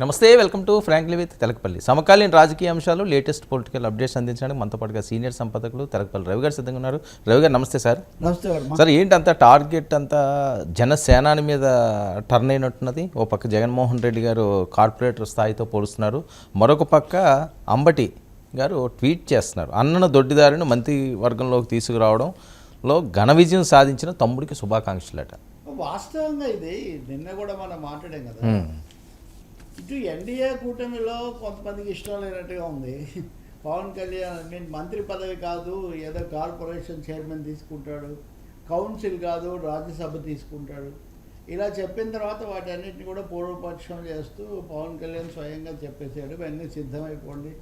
నమస్తే welcome to frankly with Telakapalli. సమకాలీన రాజకీయ అంశాలు లేటెస్ట్ పొలిటికల్ అప్డేట్స్ అందించడానికి మనతో పాటుగా సీనియర్ సంపాదకులు తెలకపల్లి రవి గారు సిద్ధంగా ఉన్నారు. రవి గారు నమస్తే సార్. నమస్తే సార్ ఏంటి అంత టార్గెట్ అంతా జనసేనాని మీద టర్న్ అయినట్టున్నది? ఓ పక్క జగన్మోహన్ రెడ్డి గారు కార్పొరేటర్ స్థాయితో పోలుస్తున్నారు. మరొక పక్క అంబటి గారు ట్వీట్ చేస్తున్నారు. అన్నను దొడ్డిదారిని మంత్రి వర్గంలోకి తీసుకురావడంలో ఘన విజయం సాధించిన తమ్ముడికి శుభాకాంక్షలట. వాస్తవంగా ఇది నిన్న కూడా మనం మాట్లాడాం కదా. ఇటు ఎన్డీఏ కూటమిలో కొంతమందికి ఇష్టం లేనట్టుగా ఉంది. పవన్ కళ్యాణ్ నేను మంత్రి పదవి కాదు ఏదో కార్పొరేషన్ చైర్మన్ తీసుకుంటాడు కౌన్సిల్ కాదు రాజ్యసభ తీసుకుంటాడు. ఇలా చెప్పిన తర్వాత వాటన్నిటిని కూడా పూర్వపక్షం చేస్తూ పవన్ కళ్యాణ్ స్వయంగా చెప్పేశాడు. ఇవన్నీ సిద్ధమైపోండి.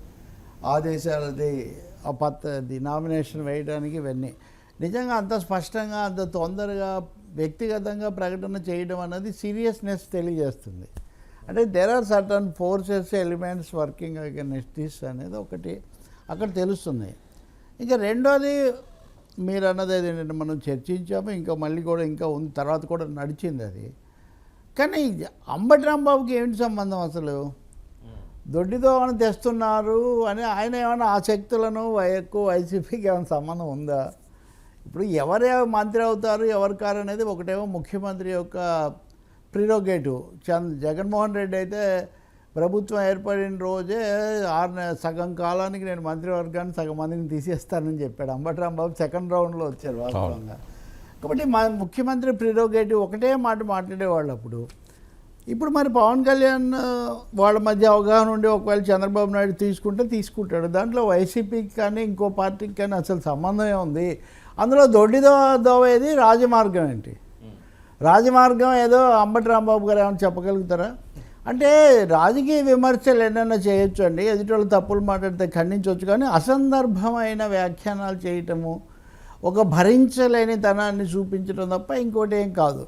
ఆదేశాలది ఆ పత్తి నామినేషన్ వేయడానికి ఇవన్నీ. నిజంగా అంత స్పష్టంగా అంత తొందరగా వ్యక్తిగతంగా ప్రకటన చేయడం అన్నది సీరియస్నెస్ తెలియజేస్తుంది. అంటే there are certain forces elements working against this అనేది ఒకటి అక్కడ తెలుస్తుంది. ఇంకా రెండోది మీరు అన్నది ఏంటంటే మనం చర్చించాము ఇంకా మళ్ళీ కూడా ఇంకా ఉంది తర్వాత కూడా నడిచింది అది. కానీ అంబటి రాంబాబుకి ఏంటి సంబంధం అసలు? దొడ్డితో ఏమైనా తెస్తున్నారు అని ఆయన ఏమైనా ఆ శక్తులను ఎక్కువ వైసీపీకి ఏమైనా సంబంధం ఉందా? ఇప్పుడు ఎవరే మంత్రి అవుతారు ఎవరు కారు అనేది ఒకటేమో ముఖ్యమంత్రి యొక్క ప్రిరోగేటివ్ చంద్ జగన్మోహన్ రెడ్డి అయితే ప్రభుత్వం ఏర్పడిన రోజే ఆరు సగం కాలానికి నేను మంత్రివర్గాన్ని సగం మందిని తీసేస్తానని చెప్పాడు. అంబటి రాంబాబు సెకండ్ రౌండ్లో వచ్చారు వాస్తవంగా. కాబట్టి మా ముఖ్యమంత్రి ప్రిరోగేటివ్ ఒకటే మాట మాట్లాడేవాళ్ళు అప్పుడు. ఇప్పుడు మరి పవన్ కళ్యాణ్ వాళ్ళ మధ్య అవగాహన ఉండి ఒకవేళ చంద్రబాబు నాయుడు తీసుకుంటే తీసుకుంటాడు. దాంట్లో వైసీపీకి కానీ ఇంకో పార్టీకి కానీ అసలు సంబంధం ఉంది అందులో దొడ్డి దో దోవేది రాజమార్గం ఏంటి? రాజమార్గం ఏదో అంబటి రాంబాబు గారు ఏమైనా చెప్పగలుగుతారా? అంటే రాజకీయ విమర్శలు ఎన్నైనా చేయొచ్చు అండి. ఎదుటి వాళ్ళు తప్పులు మాట్లాడితే ఖండించవచ్చు. కానీ అసందర్భమైన వ్యాఖ్యానాలు చేయటము ఒక భరించలేని తనాన్ని చూపించడం తప్ప ఇంకోటి ఏం కాదు.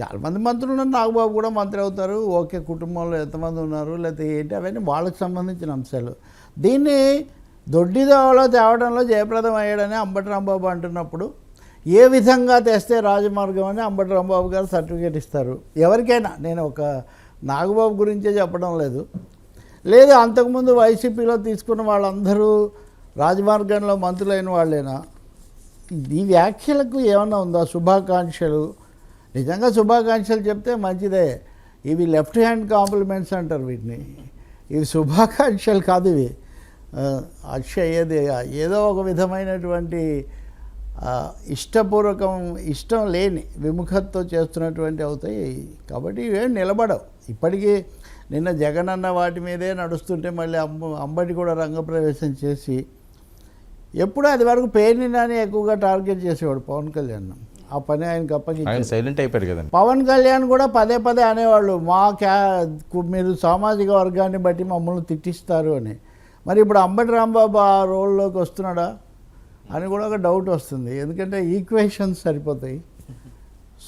చాలామంది మంత్రులు ఉన్నారు. నాగబాబు కూడా మంత్రి అవుతారు. ఓకే కుటుంబంలో ఎంతమంది ఉన్నారు? లేకపోతే ఏంటి? అవన్నీ వాళ్ళకి సంబంధించిన అంశాలు. దీన్ని దొడ్డిదోవలో తేవడంలో జయప్రదం అయ్యాడని అంబటి రాంబాబు అంటున్నప్పుడు ఏ విధంగా తెస్తే రాజమార్గం అని అంబటి రాంబాబు గారు సర్టిఫికేట్ ఇస్తారు? ఎవరికైనా. నేను ఒక నాగబాబు గురించే చెప్పడం లేదు. లేదు అంతకుముందు వైసీపీలో తీసుకున్న వాళ్ళందరూ రాజమార్గంలో మంత్రులైన వాళ్ళేనా? ఈ వ్యాఖ్యలకు ఏమన్నా ఉందా? శుభాకాంక్షలు. నిజంగా శుభాకాంక్షలు చెప్తే మంచిదే. ఇవి లెఫ్ట్ హ్యాండ్ కాంప్లిమెంట్స్ అంటారు వీటిని. ఇవి శుభాకాంక్షలు కాదు ఇవి. ఆ, అక్షయ ఏదో ఒక విధమైనటువంటి ఇష్టపూర్వకం ఇష్టం లేని విముఖతతో చేస్తున్నటువంటి అవుతాయి. కాబట్టి ఇవేం నిలబడవు. ఇప్పటికీ నిన్న జగన్ అన్న వాటి మీదే నడుస్తుంటే మళ్ళీ అంబ అంబటి కూడా రంగప్రవేశం చేసి ఎప్పుడు అది వరకు పేరుని నాని ఎక్కువగా టార్గెట్ చేసేవాడు పవన్ కళ్యాణ్. ఆ పని ఆయనకు ఆయన అప్పగించారు సైలెంట్ అయిపోయారు కదండి. పవన్ కళ్యాణ్ కూడా పదే పదే అనేవాళ్ళు మా క్యా మీరు సామాజిక వర్గాన్ని బట్టి మమ్మల్ని తిట్టిస్తారు అని. మరి ఇప్పుడు అంబటి రాంబాబు ఆ రోల్లోకి వస్తున్నాడా? అని కూడా ఒక డౌట్ వస్తుంది. ఎందుకంటే ఈక్వేషన్స్ సరిపోతాయి.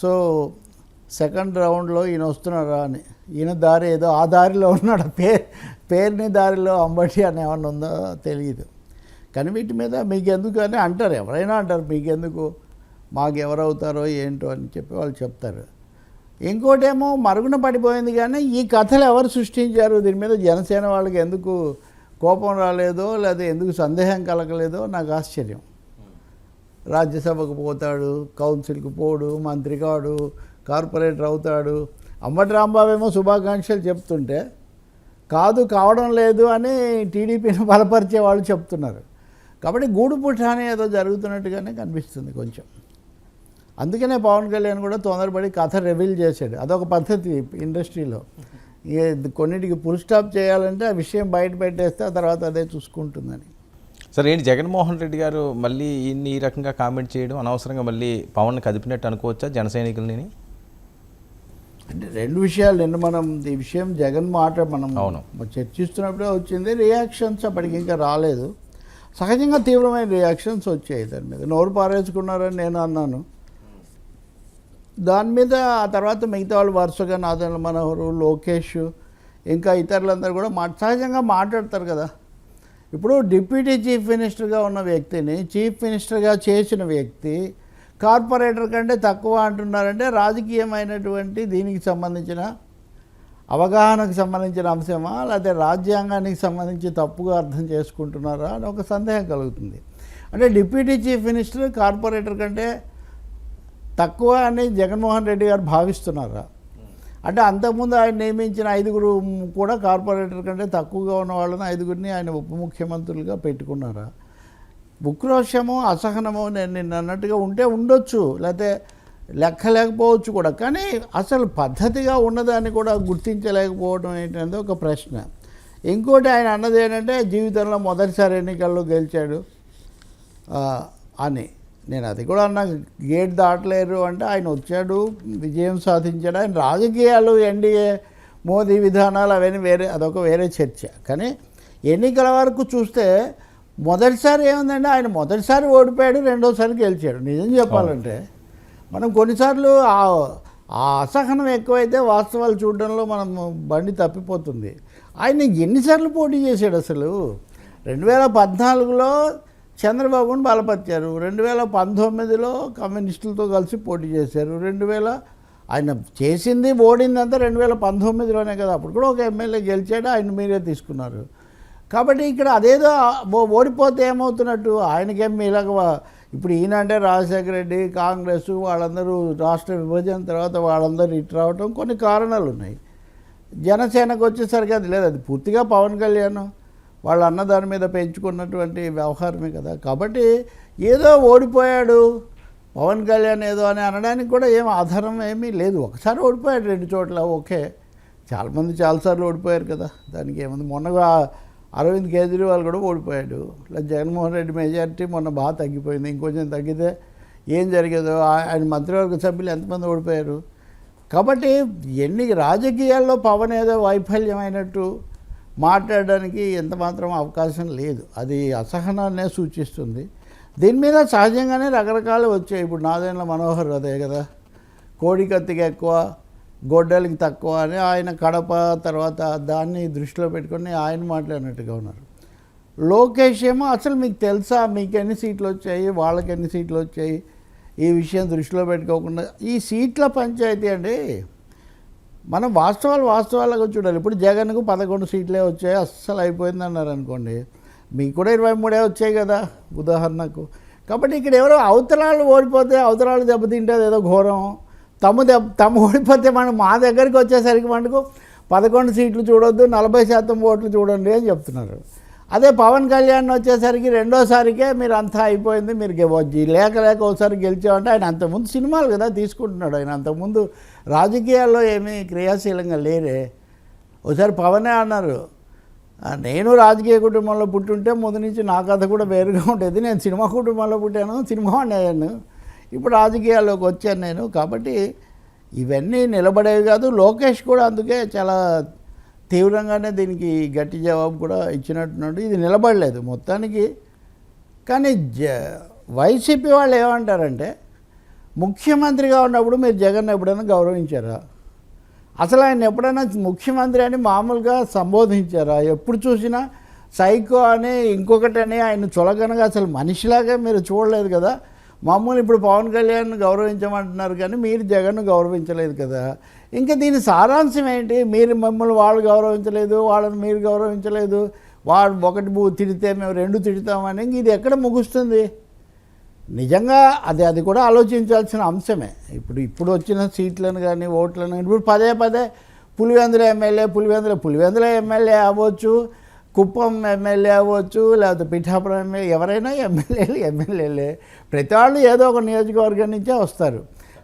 సో సెకండ్ రౌండ్లో ఈయన వస్తున్నారా అని. ఈయన దారి ఏదో ఆ దారిలో ఉన్నాడు. పేరు పేరుని దారిలో అంబటి అని ఏమన్నా ఉందో తెలియదు. కానీ వీటి మీద మీకెందుకు అని అంటారు. ఎవరైనా అంటారు మీకెందుకు? మాకు ఎవరవుతారో ఏంటో అని చెప్పి వాళ్ళు చెప్తారు. ఇంకోటేమో మరుగున పడిపోయింది కానీ ఈ కథలు ఎవరు సృష్టించారు? దీని మీద జనసేన వాళ్ళకి ఎందుకు కోపం రాలేదో లేదా ఎందుకు సందేహం కలగలేదో నాకు ఆశ్చర్యం. రాజ్యసభకు పోతాడు కౌన్సిల్కి పోడు మంత్రి కాడు కార్పొరేటర్ అవుతాడు. అమ్మటి రాంబాబు ఏమో శుభాకాంక్షలు చెప్తుంటే కాదు కావడం లేదు అని టీడీపీని బలపరిచే వాళ్ళు చెప్తున్నారు. కాబట్టి గూడు పుట్టానే ఏదో జరుగుతున్నట్టుగానే కనిపిస్తుంది కొంచెం. అందుకనే పవన్ కళ్యాణ్ కూడా తొందరపడి కథ రివీల్ చేశాడు. అదొక పద్ధతి ఇండస్ట్రీలో. కొన్నిటికి ఫుల్ స్టాప్ చేయాలంటే ఆ విషయం బయట పెట్టేస్తే ఆ తర్వాత అదే చూసుకుంటుందని. సరే ఏంటి? జగన్మోహన్ రెడ్డి గారు మళ్ళీ ఇన్ని ఈ రకంగా కామెంట్ చేయడం అనవసరంగా మళ్ళీ పవన్ కదిపినట్టు అనుకోవచ్చా జన సైనికులని? అంటే రెండు విషయాలు. నిన్న మనం ఈ విషయం జగన్ మాట మనం అవును. చర్చిస్తున్నప్పుడే వచ్చింది. రియాక్షన్స్ అప్పటికి ఇంకా రాలేదు. సహజంగా తీవ్రమైన రియాక్షన్స్ వచ్చాయి దాని మీద. నోరు పారేసుకున్నారని నేను అన్నాను. దాని మీద ఆ తర్వాత మిగతా వాళ్ళు వరుసగా నాదన మనోహరు లోకేష్ ఇంకా ఇతరులందరూ కూడా మా సహజంగా మాట్లాడతారు కదా. ఇప్పుడు డిప్యూటీ చీఫ్ మినిస్టర్గా ఉన్న వ్యక్తిని చీఫ్ మినిస్టర్గా చేసిన వ్యక్తి కార్పొరేటర్ కంటే తక్కువ అంటున్నారంటే రాజకీయమైనటువంటి దీనికి సంబంధించిన అవగాహనకు సంబంధించిన అంశమా లేకపోతే రాజ్యాంగానికి సంబంధించి తప్పుగా అర్థం చేసుకుంటున్నారా అని ఒక సందేహం కలుగుతుంది. అంటే డిప్యూటీ చీఫ్ మినిస్టర్ కార్పొరేటర్ కంటే తక్కువ అని జగన్మోహన్ రెడ్డి గారు భావిస్తున్నారా? అంటే అంతకుముందు ఆయన నియమించిన ఐదుగురు కూడా కార్పొరేటర్ కంటే తక్కువగా ఉన్న వాళ్ళని ఐదుగురిని ఆయన ఉప ముఖ్యమంత్రులుగా పెట్టుకున్నారా? ఉక్రోషము అసహనము నేను నిన్న అన్నట్టుగా ఉంటే ఉండొచ్చు. లేకపోతే లెక్క లేకపోవచ్చు కూడా. కానీ అసలు పద్ధతిగా ఉన్నదాన్ని కూడా గుర్తించలేకపోవడం ఏంటనేది ఒక ప్రశ్న. ఇంకోటి ఆయన అన్నది ఏంటంటే జీవితంలో మొదటిసారి ఎన్నికల్లో గెలిచాడు అని. నేను అది కూడా అన్నా గేట్ దాటలేరు అంటే ఆయన వచ్చాడు విజయం సాధించాడు. ఆయన రాజకీయాలు ఎన్డీఏ మోదీ విధానాలు అవన్నీ వేరే అదొక వేరే చర్చ. కానీ ఎన్నికల వరకు చూస్తే మొదటిసారి ఏముందంటే ఆయన మొదటిసారి ఓడిపోయాడు రెండోసారి గెలిచాడు. నిజం చెప్పాలంటే మనం కొన్నిసార్లు ఆ అసహనం ఎక్కువైతే వాస్తవాలు చూడడంలో మనం బండి తప్పిపోతుంది. ఆయన ఎన్నిసార్లు పోటీ చేశాడు అసలు? రెండు వేల పద్నాలుగులో చంద్రబాబును బలపరిచారు. రెండు వేల పంతొమ్మిదిలో కమ్యూనిస్టులతో కలిసి పోటీ చేశారు. రెండు వేల ఆయన చేసింది ఓడిందంతా రెండు వేల పంతొమ్మిదిలోనే కదా. అప్పుడు కూడా ఒక ఎమ్మెల్యే గెలిచాడు. ఆయన మీరే తీసుకున్నారు. కాబట్టి ఇక్కడ అదేదో ఓ- ఓడిపోతే ఏమవుతున్నట్టు? ఆయనకేమి ఇలాగ ఇప్పుడు ఈయన అంటే రాజశేఖర రెడ్డి కాంగ్రెస్ వాళ్ళందరూ రాష్ట్ర విభజన తర్వాత వాళ్ళందరూ ఇటు రావటం కొన్ని కారణాలు ఉన్నాయి జనసేనకు వచ్చేసరికి అది లేదు. అది పూర్తిగా పవన్ కళ్యాణ్ వాళ్ళ అన్నదాని మీద పెంచుకున్నటువంటి వ్యవహారమే కదా. కాబట్టి ఏదో ఓడిపోయాడు పవన్ కళ్యాణ్ ఏదో అని అనడానికి కూడా ఏం ఆధారం ఏమీ లేదు. ఒకసారి ఓడిపోయాడు రెండు చోట్ల ఓకే. చాలామంది చాలాసార్లు ఓడిపోయారు కదా. దానికి ఏముంది? మొన్నగా అరవింద్ కేజ్రీవాల్ కూడా ఓడిపోయాడు. ఇలా జగన్మోహన్ రెడ్డి మెజారిటీ మొన్న బాగా తగ్గిపోయింది. ఇంకొంచెం తగ్గితే ఏం జరిగేదో? ఆయన మంత్రివర్గ సభ్యులు ఎంతమంది ఓడిపోయారు? కాబట్టి ఎన్ని రాజకీయాల్లో పవన్ ఏదో వైఫల్యమైనట్టు మాట్లాడడానికి ఎంత మాత్రం అవకాశం లేదు. అది అసహనాన్నే సూచిస్తుంది. దీని మీద సహజంగానే రకరకాలు వచ్చాయి. ఇప్పుడు నాదైన మనోహర్ అదే కదా. కోడికత్తికి ఎక్కువ గొడ్డలికి తక్కువ అని ఆయన కడప తర్వాత దాన్ని దృష్టిలో పెట్టుకొని ఆయన మాట్లాడినట్టుగా ఉన్నారు. లోకేష్ ఏమో అసలు మీకు తెలుసా? మీకు ఎన్ని సీట్లు వచ్చాయి? వాళ్ళకి ఎన్ని సీట్లు వచ్చాయి? ఈ విషయం దృష్టిలో పెట్టుకోకుండా ఈ సీట్ల పంచాయతీ అండి. మనం వాస్తవాలు వాస్తవాలుగా చూడాలి. ఇప్పుడు జగన్కు పదకొండు సీట్లే వచ్చాయి అస్సలు అయిపోయింది అన్నారు అనుకోండి. మీకు కూడా ఇరవై మూడే వచ్చాయి కదా ఉదాహరణకు. కాబట్టి ఇక్కడ ఎవరో అవతరాలు ఓడిపోతే అవతరాలు దెబ్బతింటే ఏదో ఘోరం. తమ దెబ్బ తమ ఓడిపోతే మనం మా దగ్గరికి వచ్చేసరికి మనకు పదకొండు సీట్లు చూడొద్దు నలభై శాతం ఓట్లు చూడండి అని చెప్తున్నారు. అదే పవన్ కళ్యాణ్ వచ్చేసరికి రెండోసారికే మీరు అంతా అయిపోయింది మీరు లేక లేక ఒకసారి గెలిచామంటే ఆయన అంతకుముందు సినిమాలు కదా తీసుకుంటున్నాడు ఆయన. అంతకుముందు రాజకీయాల్లో ఏమీ క్రియాశీలంగా లేరే. ఒకసారి పవనే అన్నారు నేను రాజకీయ కుటుంబంలో పుట్టుంటే ముందు నుంచి నా కథ కూడా వేరుగా ఉండేది. నేను సినిమా కుటుంబంలో పుట్టాను సినిమా అయ్యాను ఇప్పుడు రాజకీయాల్లోకి వచ్చాను నేను. కాబట్టి ఇవన్నీ నిలబడేవి కాదు లోకేష్ కూడా అందుకే చాలా తీవ్రంగానే దీనికి గట్టి జవాబు కూడా ఇచ్చినట్టున్నాడు. ఇది నిలబడలేదు మొత్తానికి. కానీ జ వైసీపీ వాళ్ళు ఏమంటారంటే ముఖ్యమంత్రిగా ఉన్నప్పుడు మీరు జగన్ ఎప్పుడైనా గౌరవించారా? అసలు ఆయన ఎప్పుడైనా ముఖ్యమంత్రి అని మామూలుగా సంబోధించారా? ఎప్పుడు చూసినా సైకో అని ఇంకొకటి అని ఆయన చులకనగా అసలు మనిషిలాగా మీరు చూడలేదు కదా? మామూలు ఇప్పుడు పవన్ కళ్యాణ్ గౌరవించమంటున్నారు కానీ మీరు జగన్ను గౌరవించలేదు కదా. ఇంకా దీని సారాంశం ఏంటి? మీరు మమ్మల్ని వాళ్ళు గౌరవించలేదు వాళ్ళని మీరు గౌరవించలేదు. వాడు ఒకటి తిడితే మేము రెండు తిడతామని ఇంక ఇది ఎక్కడ ముగుస్తుంది? నిజంగా అది అది కూడా ఆలోచించాల్సిన అంశమే. ఇప్పుడు ఇప్పుడు వచ్చిన సీట్లను కానీ ఓట్లను కానీ ఇప్పుడు పదే పదే పులివెందుల ఎమ్మెల్యే పులివెందుల పులివెందుల ఎమ్మెల్యే అవ్వచ్చు. కుప్పం ఎమ్మెల్యే అవ్వచ్చు లేకపోతే పిఠాపురం ఎమ్మెల్యే ఎవరైనా ఎమ్మెల్యేలు ఎమ్మెల్యేలే. ప్రతి వాళ్ళు ఏదో ఒక నియోజకవర్గం నుంచే వస్తారు.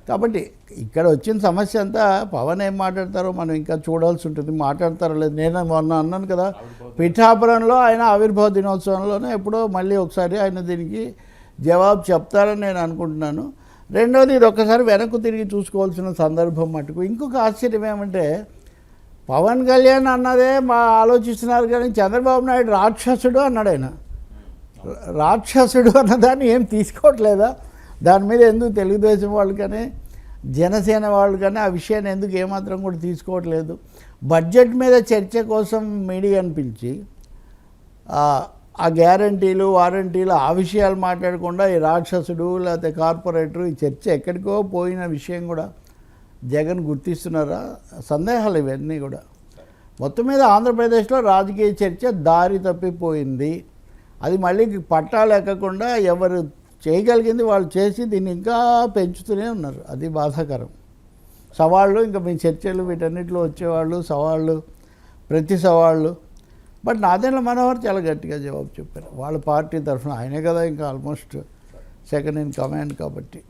కాబట్టి ఇక్కడ వచ్చిన సమస్య అంతా పవన్ ఏం మాట్లాడతారో మనం ఇంకా చూడాల్సి ఉంటుంది. మాట్లాడతారో లేదు. నేను మొన్న అన్నాను కదా పిఠాపురంలో ఆయన ఆవిర్భావ దినోత్సవంలోనే ఎప్పుడో మళ్ళీ ఒకసారి ఆయన దీనికి జవాబు చెప్తారని నేను అనుకుంటున్నాను. రెండోది ఇది ఒక్కసారి వెనక్కు తిరిగి చూసుకోవాల్సిన సందర్భం మటుకు. ఇంకొక ఆశ్చర్యం ఏమంటే పవన్ కళ్యాణ్ అన్నదే మా ఆలోచిస్తున్నారు కానీ చంద్రబాబు నాయుడు రాక్షసుడు అన్నాడు ఆయన. రాక్షసుడు అన్నదాన్ని ఏం తీసుకోవట్లేదా? దాని మీద ఎందుకు తెలుగుదేశం వాళ్ళు కానీ జనసేన వాళ్ళు కానీ ఆ విషయాన్ని ఎందుకు ఏమాత్రం కూడా తీసుకోవట్లేదు? బడ్జెట్ మీద చర్చ కోసం మీడియాను పిలిచి ఆ ఆ గ్యారంటీలు వారంటీలు ఆ విషయాలు మాట్లాడకుండా ఈ రాక్షసుడు లేకపోతే కార్పొరేటర్ ఈ చర్చ ఎక్కడికో పోయిన విషయం కూడా జగన్ గుర్తిస్తున్నారా? సందేహాలు ఇవన్నీ కూడా. మొత్తం మీద ఆంధ్రప్రదేశ్లో రాజకీయ చర్చ దారి తప్పిపోయింది. అది మళ్ళీ పట్టాలు ఎక్కకుండా ఎవరు చేయగలిగింది వాళ్ళు చేసి దీన్ని ఇంకా పెంచుతూనే ఉన్నారు. అది బాధాకరం. సవాళ్ళు ఇంకా మీ చర్చలు వీటన్నిటిలో వచ్చేవాళ్ళు సవాళ్ళు ప్రతి సవాళ్ళు. బట్ నాదేళ్ళ మనోహర్ చాలా గట్టిగా జవాబు చెప్పారు. వాళ్ళ పార్టీ తరఫున ఆయనే కదా ఇంకా ఆల్మోస్ట్ సెకండ్ ఇన్ కమాండ్ కాబట్టి.